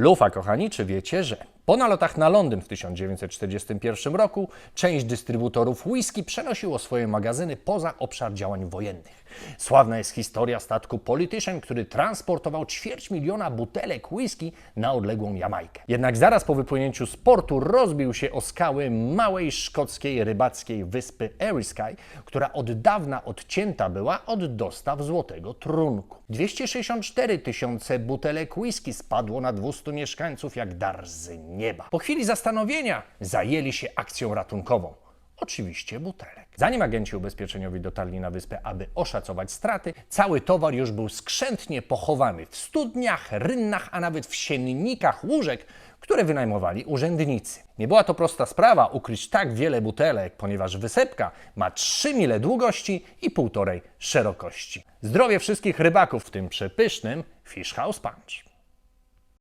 Lufa, kochani, czy wiecie, że po nalotach na Londyn w 1941 roku część dystrybutorów whisky przenosiło swoje magazyny poza obszar działań wojennych. Sławna jest historia statku Politician, który transportował ćwierć miliona butelek whisky na odległą Jamajkę. Jednak zaraz po wypłynięciu z portu rozbił się o skały małej szkockiej rybackiej wyspy Eriskay, która od dawna odcięta była od dostaw złotego trunku. 264 tysiące butelek whisky spadło na 200 mieszkańców jak dar z nieba. Po chwili zastanowienia zajęli się akcją ratunkową. Oczywiście butelek. Zanim agenci ubezpieczeniowi dotarli na wyspę, aby oszacować straty, cały towar już był skrzętnie pochowany w studniach, rynnach, a nawet w siennikach łóżek, które wynajmowali urzędnicy. Nie była to prosta sprawa ukryć tak wiele butelek, ponieważ wysepka ma 3 mile długości i półtorej szerokości. Zdrowie wszystkich rybaków w tym przepysznym Fish House Punch.